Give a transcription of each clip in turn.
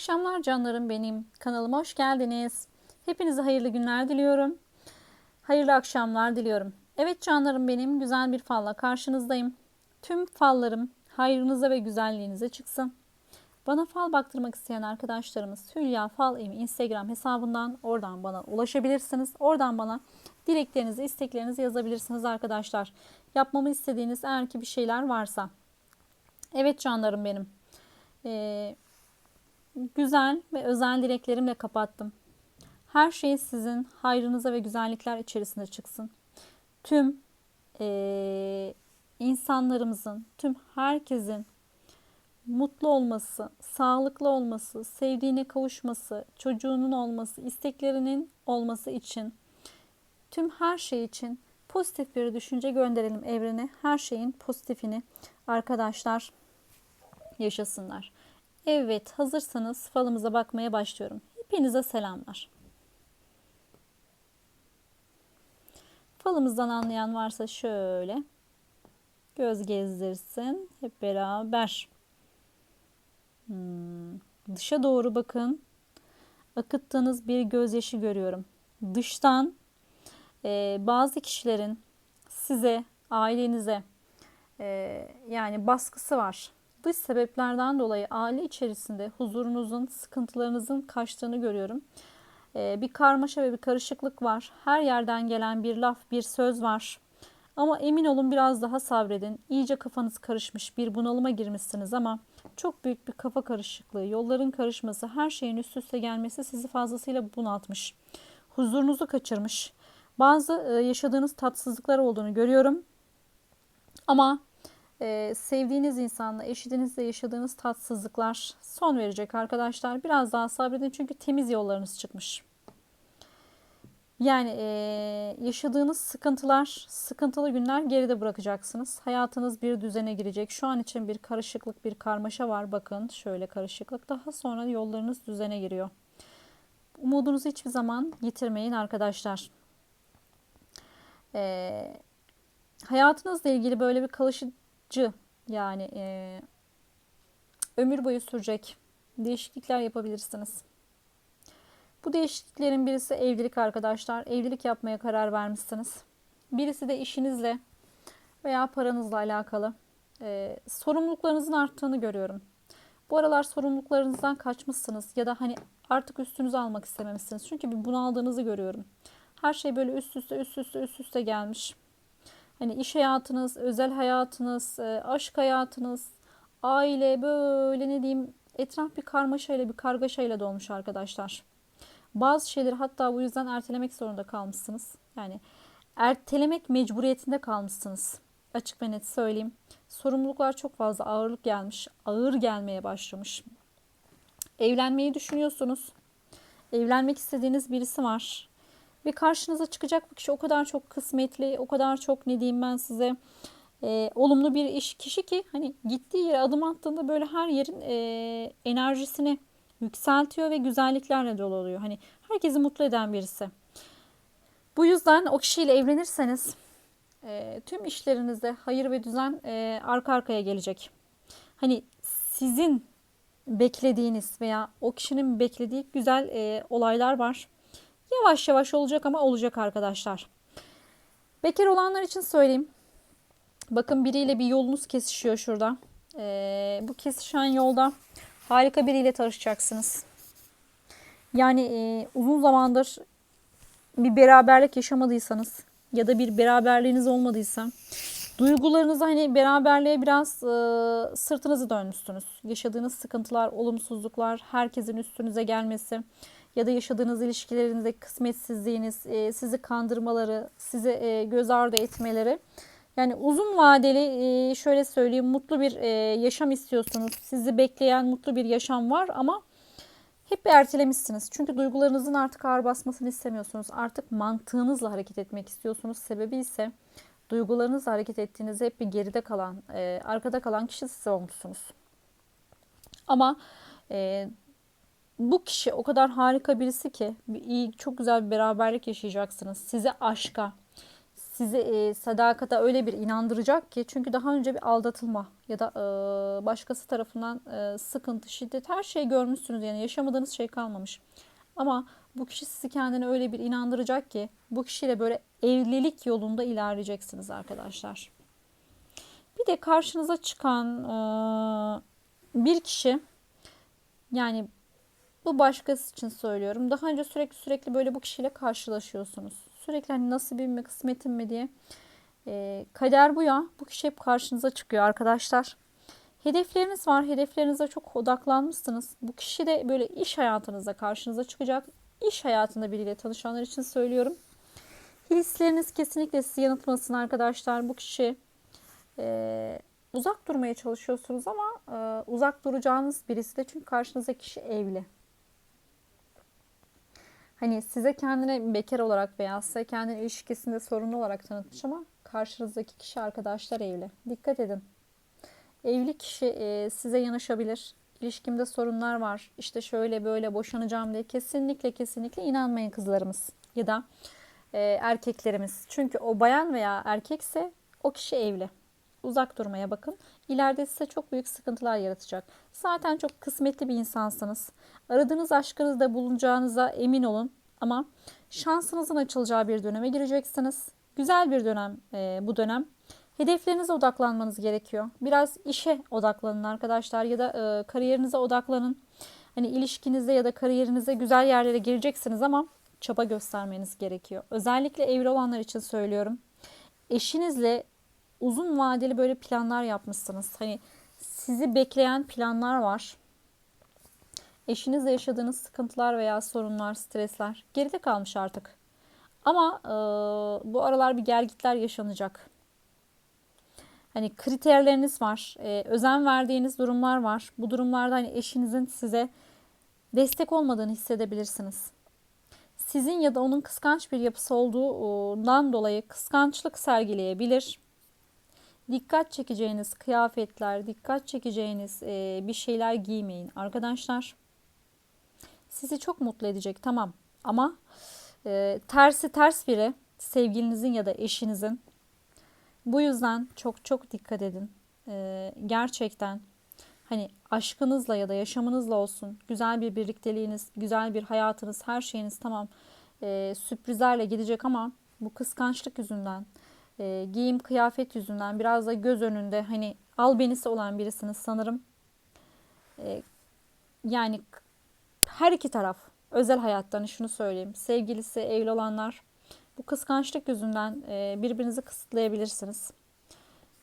akşamlar canlarım benim. Kanalıma hoş geldiniz. Hepinize hayırlı günler diliyorum. Hayırlı akşamlar diliyorum. Evet canlarım benim güzel bir falla karşınızdayım. Tüm fallarım hayrınıza ve güzelliğinize çıksın. Bana fal baktırmak isteyen arkadaşlarımız Hülya Fal Evi Instagram hesabından oradan bana ulaşabilirsiniz. Oradan bana dileklerinizi, isteklerinizi yazabilirsiniz arkadaşlar. Yapmamı istediğiniz eğer ki bir şeyler varsa. Evet canlarım benim. Ee, güzel ve özel dileklerimle kapattım. Her şey sizin hayrınıza ve güzellikler içerisinde çıksın. Tüm eee, insanlarımızın, tüm herkesin mutlu olması, sağlıklı olması, sevdiğine kavuşması, çocuğunun olması, isteklerinin olması için, tüm her şey için pozitif bir düşünce gönderelim evrene. Her şeyin pozitifini arkadaşlar yaşasınlar. Evet, hazırsanız falımıza bakmaya başlıyorum. Hepinize selamlar. Falımızdan anlayan varsa şöyle göz gezdirsin hep beraber. Hmm, Dışa doğru bakın. Akıttığınız bir gözyaşı görüyorum. Dıştan e, bazı kişilerin size, ailenize e, yani baskısı var. Dış sebeplerden dolayı aile içerisinde huzurunuzun, sıkıntılarınızın kaçtığını görüyorum. E, bir karmaşa ve bir karışıklık var. Her yerden gelen bir laf, bir söz var. Ama emin olun biraz daha sabredin. İyice kafanız karışmış, bir bunalıma girmişsiniz ama çok büyük bir kafa karışıklığı, yolların karışması, her şeyin üst üste gelmesi sizi fazlasıyla bunaltmış. Huzurunuzu kaçırmış. Bazı e, yaşadığınız tatsızlıklar olduğunu görüyorum. Ama e, sevdiğiniz insanla, eşinizle yaşadığınız tatsızlıklar son verecek arkadaşlar. Biraz daha sabredin çünkü temiz yollarınız çıkmış. Yani e, yaşadığınız sıkıntılar, sıkıntılı günler geride bırakacaksınız. Hayatınız bir düzene girecek. Şu an için bir karışıklık, bir karmaşa var. Bakın şöyle karışıklık. Daha sonra yollarınız düzene giriyor. Umudunuzu hiçbir zaman yitirmeyin arkadaşlar. E, hayatınızla ilgili böyle bir kalıcı yani e, ömür boyu sürecek değişiklikler yapabilirsiniz. Bu değişikliklerin birisi evlilik arkadaşlar. Evlilik yapmaya karar vermişsiniz. Birisi de işinizle veya paranızla alakalı. Ee, sorumluluklarınızın arttığını görüyorum. Bu aralar sorumluluklarınızdan kaçmışsınız ya da hani artık üstünüze almak istememişsiniz. Çünkü bir bunaldığınızı görüyorum. Her şey böyle üst üste üst üste üst üste gelmiş. Hani iş hayatınız, özel hayatınız, e, aşk hayatınız, aile böyle ne diyeyim etraf bir karmaşayla bir kargaşayla dolmuş arkadaşlar. Bazı şeyleri hatta bu yüzden ertelemek zorunda kalmışsınız. Yani ertelemek mecburiyetinde kalmışsınız. Açık ve net söyleyeyim. Sorumluluklar çok fazla ağırlık gelmiş. Ağır gelmeye başlamış. Evlenmeyi düşünüyorsunuz. Evlenmek istediğiniz birisi var. Ve karşınıza çıkacak bu kişi o kadar çok kısmetli, o kadar çok ne diyeyim ben size e, olumlu bir iş kişi ki hani gittiği yere adım attığında böyle her yerin e, enerjisini yükseltiyor ve güzelliklerle dolu oluyor. Hani herkesi mutlu eden birisi. Bu yüzden o kişiyle evlenirseniz e, tüm işlerinizde hayır ve düzen e, arka arkaya gelecek. Hani sizin beklediğiniz veya o kişinin beklediği güzel e, olaylar var. Yavaş yavaş olacak ama olacak arkadaşlar. Bekar olanlar için söyleyeyim. Bakın biriyle bir yolunuz kesişiyor şurada. E, bu kesişen yolda harika biriyle tanışacaksınız. Yani e, uzun zamandır bir beraberlik yaşamadıysanız ya da bir beraberliğiniz olmadıysa duygularınızı hani beraberliğe biraz e, sırtınızı dönmüşsünüz. Yaşadığınız sıkıntılar, olumsuzluklar, herkesin üstünüze gelmesi ya da yaşadığınız ilişkilerinizde kısmetsizliğiniz, e, sizi kandırmaları, sizi e, göz ardı etmeleri yani uzun vadeli e, şöyle söyleyeyim mutlu bir e, yaşam istiyorsunuz. Sizi bekleyen mutlu bir yaşam var ama hep ertelemişsiniz. Çünkü duygularınızın artık ağır basmasını istemiyorsunuz. Artık mantığınızla hareket etmek istiyorsunuz. Sebebi ise duygularınızla hareket ettiğinizde hep bir geride kalan, e, arkada kalan kişi siz olmuşsunuz. Ama bu kişi o kadar harika birisi ki iyi, çok güzel bir beraberlik yaşayacaksınız. Size aşka, sizi e, sadakata öyle bir inandıracak ki çünkü daha önce bir aldatılma ya da e, başkası tarafından e, sıkıntı, şiddet her şeyi görmüşsünüz yani yaşamadığınız şey kalmamış. Ama bu kişi sizi kendine öyle bir inandıracak ki bu kişiyle böyle evlilik yolunda ilerleyeceksiniz arkadaşlar. Bir de karşınıza çıkan e, bir kişi yani bu başkası için söylüyorum. Daha önce sürekli sürekli böyle bu kişiyle karşılaşıyorsunuz. Sürekli hani nasibim mi kısmetim mi diye. E, kader bu ya. Bu kişi hep karşınıza çıkıyor arkadaşlar. Hedefleriniz var. Hedeflerinize çok odaklanmışsınız. Bu kişi de böyle iş hayatınızda karşınıza çıkacak. İş hayatında biriyle tanışanlar için söylüyorum. Hisleriniz kesinlikle sizi yanıltmasın arkadaşlar. Bu kişi e, uzak durmaya çalışıyorsunuz ama e, uzak duracağınız birisi de çünkü karşınızdaki kişi evli. Hani size kendine bekar olarak veya size kendini ilişkisinde sorunlu olarak tanıtmış ama karşınızdaki kişi arkadaşlar evli. Dikkat edin. Evli kişi e, size yanaşabilir. İlişkimde sorunlar var. İşte şöyle böyle boşanacağım diye kesinlikle kesinlikle inanmayın kızlarımız ya da e, erkeklerimiz. Çünkü o bayan veya erkekse o kişi evli. Uzak durmaya bakın. İleride size çok büyük sıkıntılar yaratacak. Zaten çok kısmetli bir insansınız. Aradığınız aşkınızda bulunacağınıza emin olun. Ama şansınızın açılacağı bir döneme gireceksiniz. Güzel bir dönem e, bu dönem. Hedeflerinize odaklanmanız gerekiyor. Biraz işe odaklanın arkadaşlar ya da e, kariyerinize odaklanın. Hani ilişkinizde ya da kariyerinize güzel yerlere gireceksiniz ama çaba göstermeniz gerekiyor. Özellikle evli olanlar için söylüyorum. Eşinizle uzun vadeli böyle planlar yapmışsınız. Hani sizi bekleyen planlar var. Eşinizle yaşadığınız sıkıntılar veya sorunlar, stresler geride kalmış artık. Ama e, bu aralar bir gelgitler yaşanacak. Hani kriterleriniz var, e, özen verdiğiniz durumlar var. Bu durumlarda hani eşinizin size destek olmadığını hissedebilirsiniz. Sizin ya da onun kıskanç bir yapısı olduğundan dolayı kıskançlık sergileyebilir dikkat çekeceğiniz kıyafetler, dikkat çekeceğiniz e, bir şeyler giymeyin arkadaşlar. Sizi çok mutlu edecek tamam ama e, tersi ters biri sevgilinizin ya da eşinizin. Bu yüzden çok çok dikkat edin. E, gerçekten hani aşkınızla ya da yaşamınızla olsun güzel bir birlikteliğiniz, güzel bir hayatınız, her şeyiniz tamam e, sürprizlerle gidecek ama bu kıskançlık yüzünden e, giyim kıyafet yüzünden biraz da göz önünde hani albenisi olan birisiniz sanırım. E, yani her iki taraf özel hayattan şunu söyleyeyim. Sevgilisi, evli olanlar bu kıskançlık yüzünden e, birbirinizi kısıtlayabilirsiniz.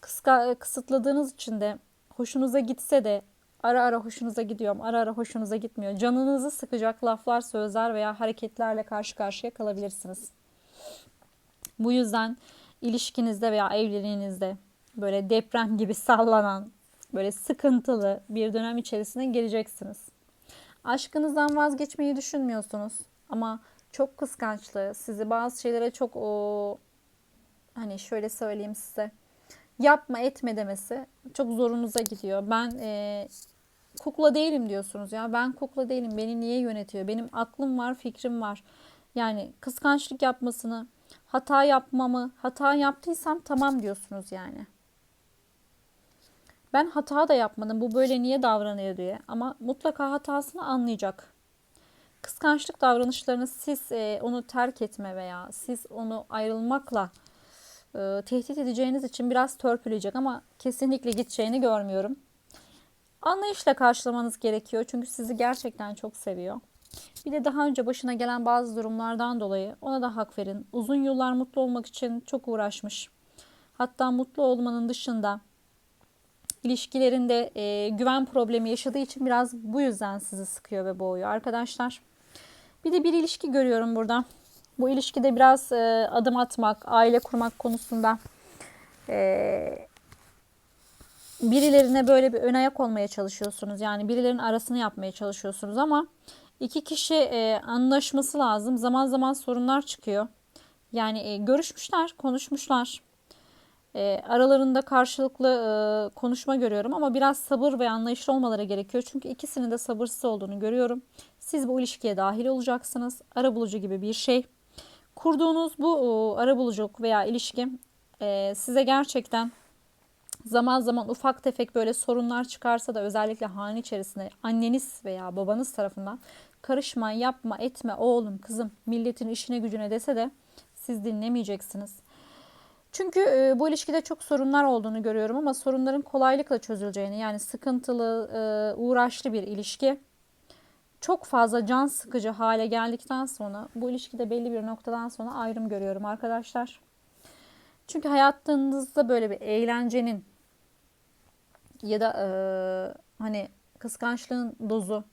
Kıska, kısıtladığınız için de hoşunuza gitse de ara ara hoşunuza gidiyorum, ara ara hoşunuza gitmiyor. Canınızı sıkacak laflar, sözler veya hareketlerle karşı karşıya kalabilirsiniz. Bu yüzden ilişkinizde veya evliliğinizde böyle deprem gibi sallanan, böyle sıkıntılı bir dönem içerisine geleceksiniz. Aşkınızdan vazgeçmeyi düşünmüyorsunuz ama çok kıskançlı, sizi bazı şeylere çok o hani şöyle söyleyeyim size yapma etme demesi çok zorunuza gidiyor. Ben e, kukla değilim diyorsunuz ya. Ben kukla değilim. Beni niye yönetiyor? Benim aklım var, fikrim var. Yani kıskançlık yapmasını Hata yapmamı, hata yaptıysam tamam diyorsunuz yani. Ben hata da yapmadım. Bu böyle niye davranıyor diye. Ama mutlaka hatasını anlayacak. Kıskançlık davranışlarını siz e, onu terk etme veya siz onu ayrılmakla e, tehdit edeceğiniz için biraz törpüleyecek ama kesinlikle gideceğini görmüyorum. Anlayışla karşılamanız gerekiyor çünkü sizi gerçekten çok seviyor. Bir de daha önce başına gelen bazı durumlardan dolayı ona da hak verin. Uzun yıllar mutlu olmak için çok uğraşmış. Hatta mutlu olmanın dışında ilişkilerinde e, güven problemi yaşadığı için biraz bu yüzden sizi sıkıyor ve boğuyor arkadaşlar. Bir de bir ilişki görüyorum burada. Bu ilişkide biraz e, adım atmak, aile kurmak konusunda e, birilerine böyle bir ön ayak olmaya çalışıyorsunuz. Yani birilerinin arasını yapmaya çalışıyorsunuz ama İki kişi e, anlaşması lazım. Zaman zaman sorunlar çıkıyor. Yani e, görüşmüşler, konuşmuşlar. E, aralarında karşılıklı e, konuşma görüyorum ama biraz sabır ve anlayışlı olmaları gerekiyor. Çünkü ikisinin de sabırsız olduğunu görüyorum. Siz bu ilişkiye dahil olacaksınız. Arabulucu gibi bir şey. Kurduğunuz bu e, arabuluculuk veya ilişki e, size gerçekten zaman zaman ufak tefek böyle sorunlar çıkarsa da özellikle hane içerisinde anneniz veya babanız tarafından karışma, yapma, etme oğlum, kızım, milletin işine gücüne dese de siz dinlemeyeceksiniz. Çünkü e, bu ilişkide çok sorunlar olduğunu görüyorum ama sorunların kolaylıkla çözüleceğini yani sıkıntılı, e, uğraşlı bir ilişki çok fazla can sıkıcı hale geldikten sonra bu ilişkide belli bir noktadan sonra ayrım görüyorum arkadaşlar. Çünkü hayatınızda böyle bir eğlencenin ya da e, hani kıskançlığın dozu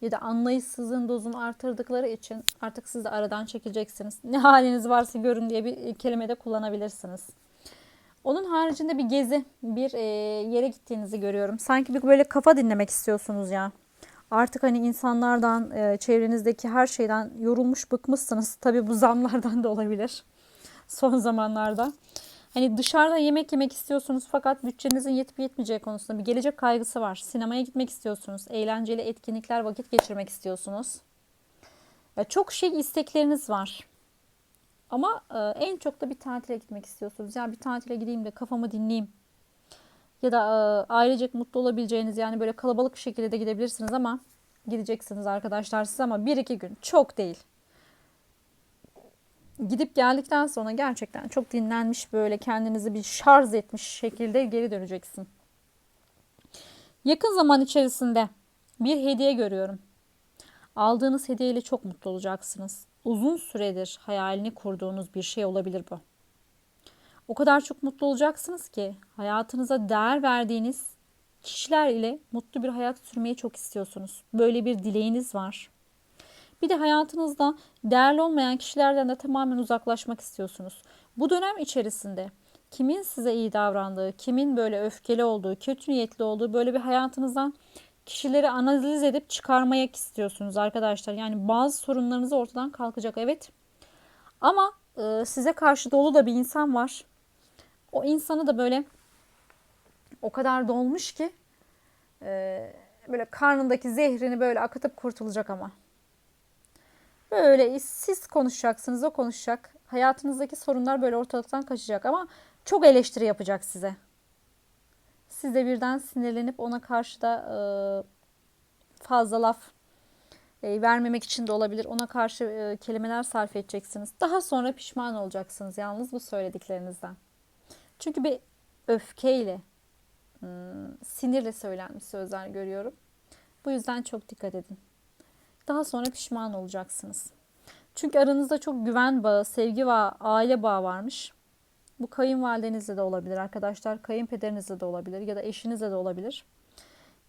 ya da anlayışsızlığın dozunu artırdıkları için artık siz de aradan çekileceksiniz. Ne haliniz varsa görün diye bir kelime de kullanabilirsiniz. Onun haricinde bir gezi, bir e, yere gittiğinizi görüyorum. Sanki bir böyle kafa dinlemek istiyorsunuz ya. Artık hani insanlardan, e, çevrenizdeki her şeyden yorulmuş, bıkmışsınız. Tabii bu zamlardan da olabilir. Son zamanlarda. Hani dışarıda yemek yemek istiyorsunuz fakat bütçenizin yetip yetmeyeceği konusunda bir gelecek kaygısı var. Sinemaya gitmek istiyorsunuz. Eğlenceli etkinlikler, vakit geçirmek istiyorsunuz. Ya çok şey istekleriniz var. Ama e, en çok da bir tatile gitmek istiyorsunuz. Yani bir tatile gideyim de kafamı dinleyeyim. Ya da e, ailecek mutlu olabileceğiniz yani böyle kalabalık bir şekilde de gidebilirsiniz ama gideceksiniz arkadaşlar siz ama bir iki gün çok değil gidip geldikten sonra gerçekten çok dinlenmiş böyle kendinizi bir şarj etmiş şekilde geri döneceksin. Yakın zaman içerisinde bir hediye görüyorum. Aldığınız hediyeyle çok mutlu olacaksınız. Uzun süredir hayalini kurduğunuz bir şey olabilir bu. O kadar çok mutlu olacaksınız ki hayatınıza değer verdiğiniz kişiler ile mutlu bir hayat sürmeyi çok istiyorsunuz. Böyle bir dileğiniz var. Bir de hayatınızda değerli olmayan kişilerden de tamamen uzaklaşmak istiyorsunuz. Bu dönem içerisinde kimin size iyi davrandığı, kimin böyle öfkeli olduğu, kötü niyetli olduğu böyle bir hayatınızdan kişileri analiz edip çıkarmaya istiyorsunuz arkadaşlar. Yani bazı sorunlarınız ortadan kalkacak evet. Ama e, size karşı dolu da bir insan var. O insanı da böyle o kadar dolmuş ki e, böyle karnındaki zehrini böyle akıtıp kurtulacak ama. Böyle siz konuşacaksınız, o konuşacak. Hayatınızdaki sorunlar böyle ortalıktan kaçacak ama çok eleştiri yapacak size. Siz de birden sinirlenip ona karşı da e, fazla laf e, vermemek için de olabilir. Ona karşı e, kelimeler sarf edeceksiniz. Daha sonra pişman olacaksınız yalnız bu söylediklerinizden. Çünkü bir öfkeyle, hmm, sinirle söylenmiş sözler görüyorum. Bu yüzden çok dikkat edin. Daha sonra pişman olacaksınız. Çünkü aranızda çok güven bağı, sevgi ve aile bağı varmış. Bu kayınvalidenizle de olabilir arkadaşlar. Kayınpederinizle de olabilir ya da eşinizle de olabilir.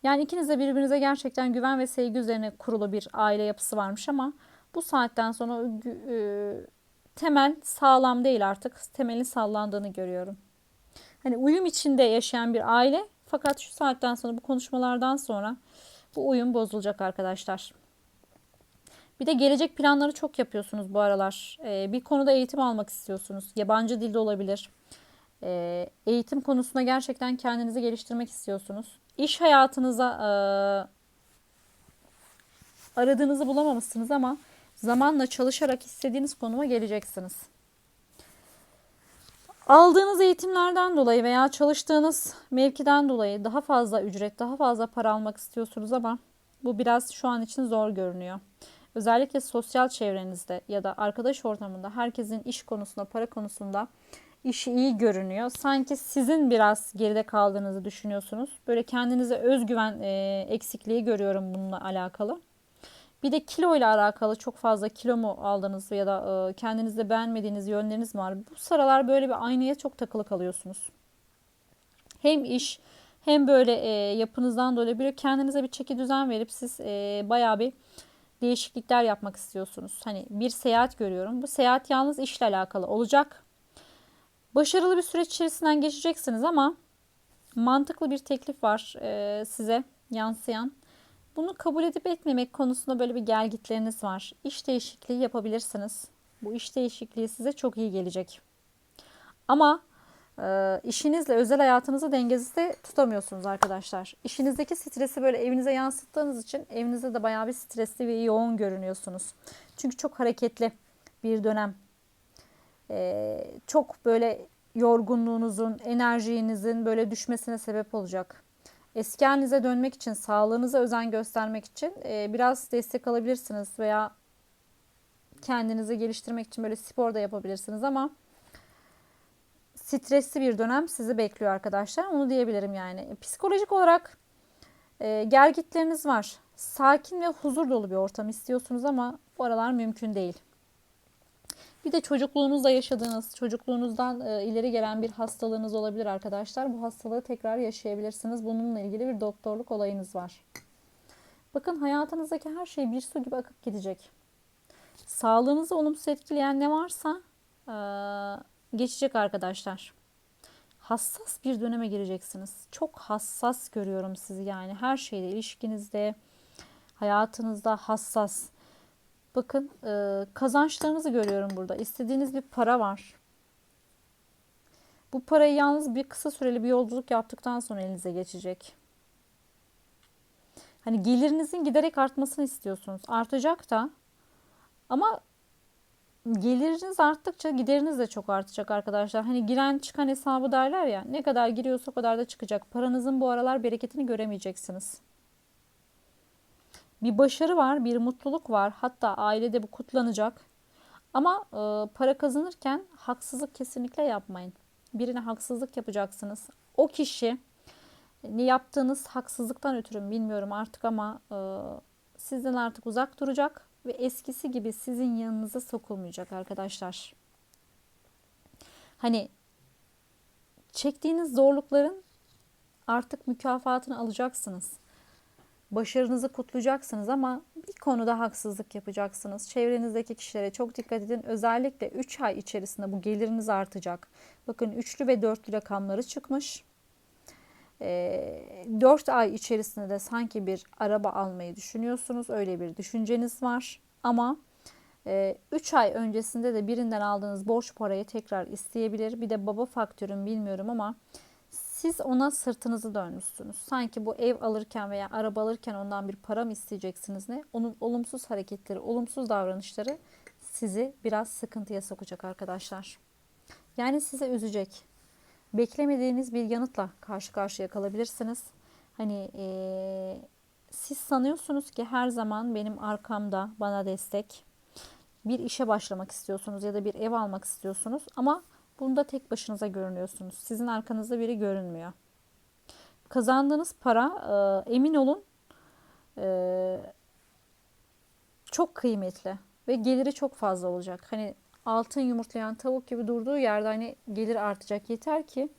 Yani ikiniz de birbirinize gerçekten güven ve sevgi üzerine kurulu bir aile yapısı varmış ama bu saatten sonra e, temel sağlam değil artık. Temelin sallandığını görüyorum. Hani uyum içinde yaşayan bir aile fakat şu saatten sonra bu konuşmalardan sonra bu uyum bozulacak arkadaşlar. Bir de gelecek planları çok yapıyorsunuz bu aralar. Ee, bir konuda eğitim almak istiyorsunuz. Yabancı dilde olabilir. Ee, eğitim konusunda gerçekten kendinizi geliştirmek istiyorsunuz. İş hayatınıza e, aradığınızı bulamamışsınız ama zamanla çalışarak istediğiniz konuma geleceksiniz. Aldığınız eğitimlerden dolayı veya çalıştığınız mevkiden dolayı daha fazla ücret, daha fazla para almak istiyorsunuz ama bu biraz şu an için zor görünüyor. Özellikle sosyal çevrenizde ya da arkadaş ortamında herkesin iş konusunda, para konusunda işi iyi görünüyor. Sanki sizin biraz geride kaldığınızı düşünüyorsunuz. Böyle kendinize özgüven e, eksikliği görüyorum bununla alakalı. Bir de kilo ile alakalı çok fazla kilo mu aldınız ya da e, kendinizde beğenmediğiniz yönleriniz var? Bu sıralar böyle bir aynaya çok takılı kalıyorsunuz. Hem iş hem böyle e, yapınızdan dolayı böyle kendinize bir çeki düzen verip siz e, bayağı bir değişiklikler yapmak istiyorsunuz. Hani bir seyahat görüyorum. Bu seyahat yalnız işle alakalı olacak. Başarılı bir süreç içerisinden geçeceksiniz ama mantıklı bir teklif var e, size yansıyan. Bunu kabul edip etmemek konusunda böyle bir gelgitleriniz var. İş değişikliği yapabilirsiniz. Bu iş değişikliği size çok iyi gelecek. Ama e, işinizle özel hayatınızı dengesizde tutamıyorsunuz arkadaşlar. İşinizdeki stresi böyle evinize yansıttığınız için evinizde de bayağı bir stresli ve yoğun görünüyorsunuz. Çünkü çok hareketli bir dönem e, çok böyle yorgunluğunuzun, enerjinizin böyle düşmesine sebep olacak. Eski halinize dönmek için, sağlığınıza özen göstermek için e, biraz destek alabilirsiniz veya kendinizi geliştirmek için böyle spor da yapabilirsiniz ama stresli bir dönem sizi bekliyor arkadaşlar. Onu diyebilirim yani. Psikolojik olarak e, gergitleriniz var. Sakin ve huzur dolu bir ortam istiyorsunuz ama bu aralar mümkün değil. Bir de çocukluğunuzda yaşadığınız, çocukluğunuzdan e, ileri gelen bir hastalığınız olabilir arkadaşlar. Bu hastalığı tekrar yaşayabilirsiniz. Bununla ilgili bir doktorluk olayınız var. Bakın hayatınızdaki her şey bir su gibi akıp gidecek. Sağlığınızı olumsuz etkileyen ne varsa e, geçecek arkadaşlar. Hassas bir döneme gireceksiniz. Çok hassas görüyorum sizi yani her şeyde, ilişkinizde, hayatınızda hassas. Bakın e, kazançlarınızı görüyorum burada. İstediğiniz bir para var. Bu parayı yalnız bir kısa süreli bir yolculuk yaptıktan sonra elinize geçecek. Hani gelirinizin giderek artmasını istiyorsunuz. Artacak da ama geliriniz arttıkça gideriniz de çok artacak arkadaşlar. Hani giren çıkan hesabı derler ya. Ne kadar giriyorsa o kadar da çıkacak. Paranızın bu aralar bereketini göremeyeceksiniz. Bir başarı var, bir mutluluk var. Hatta ailede bu kutlanacak. Ama e, para kazanırken haksızlık kesinlikle yapmayın. Birine haksızlık yapacaksınız. O kişi ne yaptığınız haksızlıktan ötürü bilmiyorum artık ama e, sizden artık uzak duracak ve eskisi gibi sizin yanınıza sokulmayacak arkadaşlar. Hani çektiğiniz zorlukların artık mükafatını alacaksınız. Başarınızı kutlayacaksınız ama bir konuda haksızlık yapacaksınız. Çevrenizdeki kişilere çok dikkat edin. Özellikle 3 ay içerisinde bu geliriniz artacak. Bakın üçlü ve dörtlü rakamları çıkmış. E, 4 ay içerisinde de sanki bir araba almayı düşünüyorsunuz. Öyle bir düşünceniz var. Ama 3 ay öncesinde de birinden aldığınız borç parayı tekrar isteyebilir. Bir de baba faktörün bilmiyorum ama siz ona sırtınızı dönmüşsünüz. Sanki bu ev alırken veya araba alırken ondan bir para mı isteyeceksiniz ne? Onun olumsuz hareketleri, olumsuz davranışları sizi biraz sıkıntıya sokacak arkadaşlar. Yani size üzecek. Beklemediğiniz bir yanıtla karşı karşıya kalabilirsiniz. Hani ee, siz sanıyorsunuz ki her zaman benim arkamda bana destek. Bir işe başlamak istiyorsunuz ya da bir ev almak istiyorsunuz ama Bunda tek başınıza görünüyorsunuz. Sizin arkanızda biri görünmüyor. Kazandığınız para e, emin olun e, çok kıymetli ve geliri çok fazla olacak. Hani altın yumurtlayan tavuk gibi durduğu yerde hani gelir artacak. Yeter ki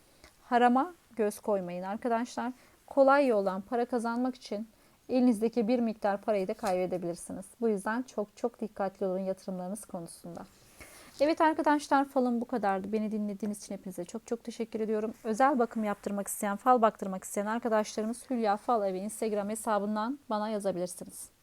harama göz koymayın arkadaşlar. Kolay yoldan para kazanmak için elinizdeki bir miktar parayı da kaybedebilirsiniz. Bu yüzden çok çok dikkatli olun yatırımlarınız konusunda. Evet arkadaşlar falım bu kadardı. Beni dinlediğiniz için hepinize çok çok teşekkür ediyorum. Özel bakım yaptırmak isteyen, fal baktırmak isteyen arkadaşlarımız Hülya Fal Evi Instagram hesabından bana yazabilirsiniz.